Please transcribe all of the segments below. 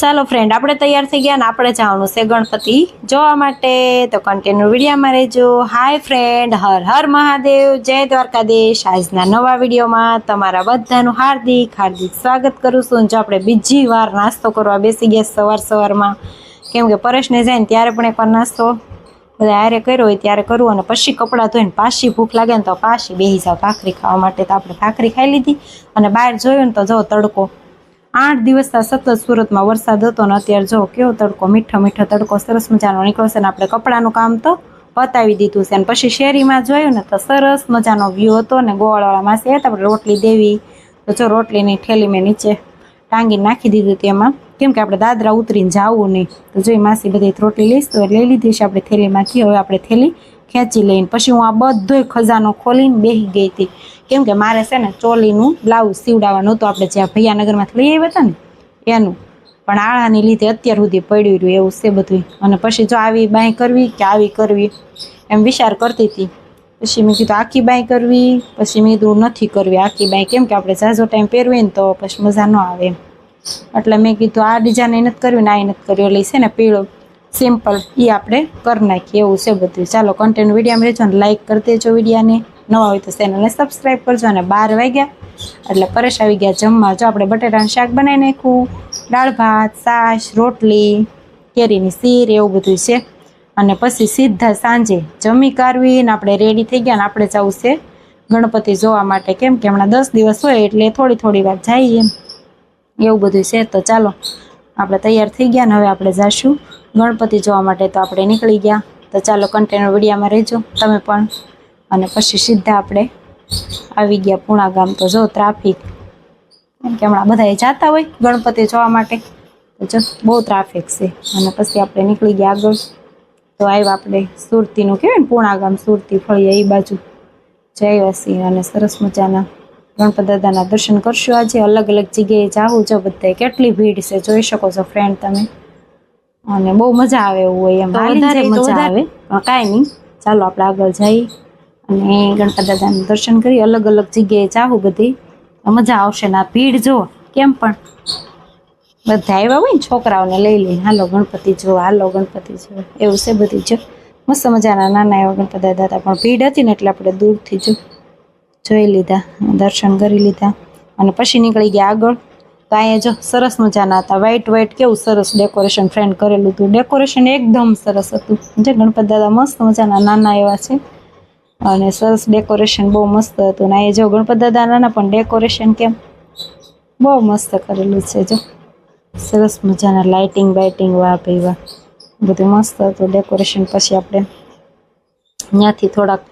ચાલો ફ્રેન્ડ આપણે તૈયાર થઈ ગયા ને આપણે જવાનું છે ગણપતિ જોવા માટે. તો કન્ટિન્યુ વિડીયામાં રહેજો. હાય ફ્રેન્ડ હર હર મહાદેવ, જય દ્વારકાધીશ. આજના નવા વિડીયોમાં તમારા બધાનું હાર્દિક હાર્દિક સ્વાગત કરું છું. જો આપણે બીજી વાર નાસ્તો કરવા બેસી ગયા સવાર સવારમાં, કેમ કે પરેશને જાય ને ત્યારે પણ એકવાર નાસ્તો બધા આરે કર્યો હોય ત્યારે કરવું અને પછી કપડાં ધોઈને પાછી ભૂખ લાગે ને તો પાછી બેસી જાવ ભાખરી ખાવા માટે. તો આપણે ભાખરી ખાઈ લીધી અને બહાર જોયું ને તો જો તડકો આઠ દિવસના સતત સુરતમાં વરસાદ હતો ને અત્યારે જો કેવો તડકો, મીઠો મીઠો તડકો, સરસ મજાનો નીકળો છે ને આપણે કપડાનું કામ તો પતાવી દીધું છે. અને પછી શેરીમાં જોયું ને તો સરસ મજાનો વ્યૂ હતો ને ગોળવાળા માસી હતા, આપણે રોટલી દેવી. તો જો રોટલીની ઠેલી મેં નીચે ટાંગી નાખી દીધું તેમાં કેમ કે આપણે દાદરા ઉતરીને જાવું નહીં. તો જોઈ માસી બધી રોટલી લઈશ તો લઈ લીધી છે આપણે થેલીમાંથી હવે આપણે થેલી ખેંચી લઈને. પછી હું આ બધોય ખજાનો ખોલીને બેસી ગઈ હતી. કેમ કે મારે છે ને ચોલીનું બ્લાઉઝ સીવડાવવાનું હતું. આપણે જ્યાં ભૈયાનગરમાંથી લઈ આવ્યા હતા ને, એનું. પણ આળાની લીધે અત્યાર સુધી પડ્યું રહ્યું એવું છે બધું અને પછી જો આવી બાંય કરવી કે આવી કરવી, એમ વિચાર કરતી હતી. પછી મેં કીધું, આખી બાંય કરવી? પછી મેં કીધું, નથી કરવી આખી બાંય. કેમ કે આપણે ઝાઝો ટાઈમ પહેરવી ને તો પછી મજા ન આવે એમ. એટલે મેં કીધું, આ ડિઝાઇન નથી કરવી ને આ નથી કરવી. એટલે છે ને પીળો, સિમ્પલ એ આપણે કરી નાખીએ એવું છે બધું ચાલો કન્ટેન્ટ વિડીયોમાં રહેજો ને લાઇક કરી દેજો વિડીયાને. નવા હોય તો ચેનલને સબસ્ક્રાઈબ કરજો અને બાર વાગ્યા. એટલે પરેશ આવી ગયા જમવા. જો આપણે બટેટાનું શાક બનાવી નાખ્યું, દાળ ભાત, છાશ, રોટલી, કેરીની શીર એવું બધું છે. અને પછી સીધા સાંજે જમી કાઢવીને આપણે રેડી થઈ ગયા ને આપણે જવું છે ગણપતિ જોવા માટે. કેમ કે હમણાં દસ દિવસ હોય એટલે થોડી થોડી વાર જઈએ એમ. એવું બધું છે. તો ચાલો, આપણે તૈયાર થઈ ગયા ને હવે આપણે જાશું ગણપતિ જોવા માટે. તો આપણે નીકળી ગયા. તો ચાલો કન્ટેનર વિડીયામાં રહેજો. તમે પણ અને પછી સીધા આપણે આવી ગયા પૂણા ગામ. તો જો ટ્રાફિક કેમ કે હમણાં બધા જતા હોય ગણપતિ જોવા માટે. તો જો બહુ ટ્રાફિક છે. અને પછી આપણે નીકળી ગયા આગળ. તો આવ્યા આપણે સુરતીનું કહેવાય ને પૂણા ગામ સુરતી ફળિયા એ બાજુ. જયવાસી અને સરસ મજાના ગણપત દાદાના દર્શન કરશું આજે. અલગ અલગ જગ્યાએ જાવું છો બધા કેટલી ભીડ છે જોઈ શકો છો ફ્રેન્ડ તમે. અને બહુ મજા આવે એવું હોય એમ. વધારે મજા આવે. પણ કાંઈ નહીં. ચાલો આપણે આગળ જઈ અને ગણપત દાદાનું દર્શન કરી અલગ અલગ જગ્યાએ જાવું બધી. મજા આવશે ને આ ભીડ જો કેમ પણ? બધા આવ્યા હોય ને છોકરાઓને લઈ લઈ હાલો ગણપતિ જો હાલો ગણપતિ જો એવું છે બધી જો. મસ્ત મજાના નાના એવા ગણપત દાદા પણ ભીડ હતી ને એટલે આપણે દૂરથી જો જોઈ લીધા, દર્શન કરી લીધા. અને પછી નીકળી ગયા આગળ. તો અહીંયા જો સરસ મજાના હતા વ્હાઈટ વ્હાઈટ કેવું સરસ ડેકોરેશન ફ્રેન્ડ કરેલું હતું. ડેકોરેશન એકદમ સરસ હતું. જે ગણપત દાદા મસ્ત મજાના નાના એવા છે. અને સરસ ડેકોરેશન બહુ મસ્ત હતું. ને અહીંયા જો ગણપત દાદાના પણ ડેકોરેશન કેમ બહુ મસ્ત કરેલું છે જો. સરસ મજાના લાઇટિંગ બાઇટિંગ વાહ ભાઈ બધું મસ્ત હતું ડેકોરેશન પછી આપણે ત્યાંથી થોડાક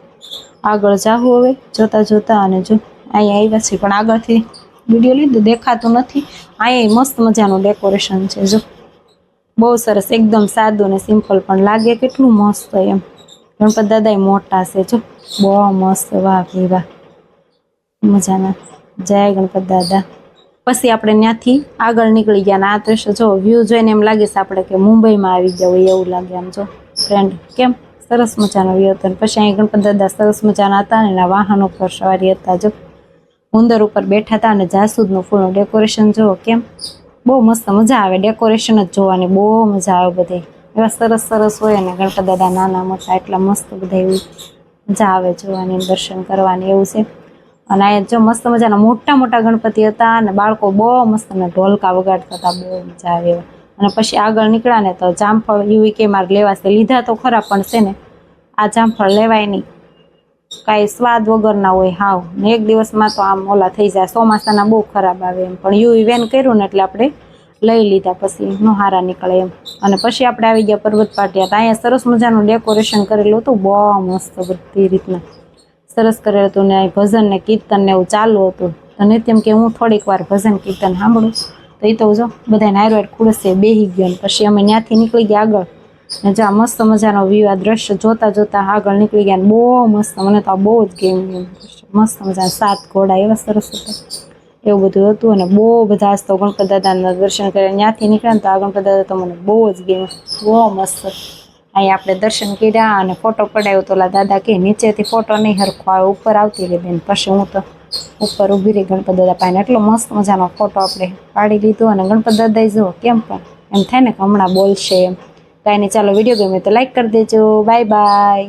આગળ જાવું હવે, જોતા જોતા અને જો અહીંયા આવ્યા છીએ. પણ આગળથી વીડિયો લીધો, દેખાતું નથી. અહીંયા મસ્ત મજાનું ડેકોરેશન છે જો. બહુ સરસ, એકદમ સાદું ને સિમ્પલ પણ લાગે, કેટલું મસ્ત એમ. ગણપત દાદા એ મોટા છે, જો. બહુ મસ્ત વાહ ભાઈ વાહ મજાના. જય ગણપત દાદા. પછી આપણે ત્યાંથી આગળ નીકળી ગયા ને આ દ્રશ્ય જો વ્યૂ જોઈને એમ લાગે છે આપણે કે મુંબઈમાં આવી ગયા હોય એવું લાગે આમ જો. ફ્રેન્ડ કેમ? સરસ મજાનો વ્યૂ હતો પછી અહીં ગણપત દાદા સરસ મજાના હતા ને એના વાહન ઉપર સવારી હતા જો. ઉંદર ઉપર બેઠા હતા અને જાસૂદનું ફૂલનું ડેકોરેશન જુઓ કેમ? બહુ મસ્ત મજા આવે. ડેકોરેશન જ જોવાની બહુ મજા આવે બધે એવા સરસ સરસ હોય ને ગણપત દાદા નાના મોટા એટલા મસ્ત બધા એવું મજા આવે જોવાની દર્શન કરવાની એવું છે. અને અહીંયા જો મસ્ત મજાના મોટા મોટા ગણપતિ હતા અને બાળકો બહુ મસ્ત અને ઢોલકા વગાડતા હતા, બહુ મજા આવે એવા. અને પછી આગળ નીકળ્યા ને તો જામફળ યુવી કે મારે લેવા લીધા તો ખરા પણ છે ને, આ જામફળ લેવાય નહીં. કાંઈ સ્વાદ વગરના હોય હાવ. ને એક દિવસમાં તો આમ ઓલા થઈ જાય. ચોમાસાના બહુ ખરાબ આવે એમ. પણ યુવી વેન કર્યું ને એટલે આપણે લઈ લીધા પછી નો હારા નીકળે એમ. અને પછી આપણે આવી ગયા પર્વત પાટિયા. અહીંયા સરસ મજાનું ડેકોરેશન કરેલું હતું. બહુ મસ્ત બધી રીતના. સરસ કરેલું હતું ને અહીં ભજન ને કીર્તન ને એવું ચાલુ હતું. અને નિત્યમ કે હું થોડીક વાર ભજન કીર્તન સાંભળું. તો એ તો જો બધા નાયરવાડ ખુડસે બેહી ગયો પછી અમે ત્યાંથી નીકળી ગયા આગળ. ને જો આ મસ્ત મજાનો વ્યૂ દ્રશ્ય જોતા જોતા આગળ નીકળી ગયા બહુ મસ્ત. મને તો આ બહુ જ ગેમ મસ્ત મજા સાત ઘોડા એવા સરસ હતા. એવું બધું હતું અને બહુ બધા હસ્તો ગણપત દાદાના દર્શન કર્યા. ત્યાંથી નીકળ્યા તો આ ગણપત દાદા તો મને બહુ જ ગેમ બહુ મસ્ત. અહીંયા આપણે દર્શન કર્યા અને ફોટો પડાવ્યો તો ઓલા દાદા કે નીચેથી ફોટો નહીં હરખો આવે, ઉપર આવતી રહી બેન. પછી હું તો ઉપર ઊભી રહી ગણપત દાદા પાસે. એટલો મસ્ત મજાનો ફોટો આપણે પાડી લીધો અને ગણપત દાદાએ જુઓ કેમ પણ એમ થાય ને કે હમણાં બોલશે એમ. કાંઈ નહીં ચાલો વીડિયો ગમે તો લાઈક કરી દેજો. Bye bye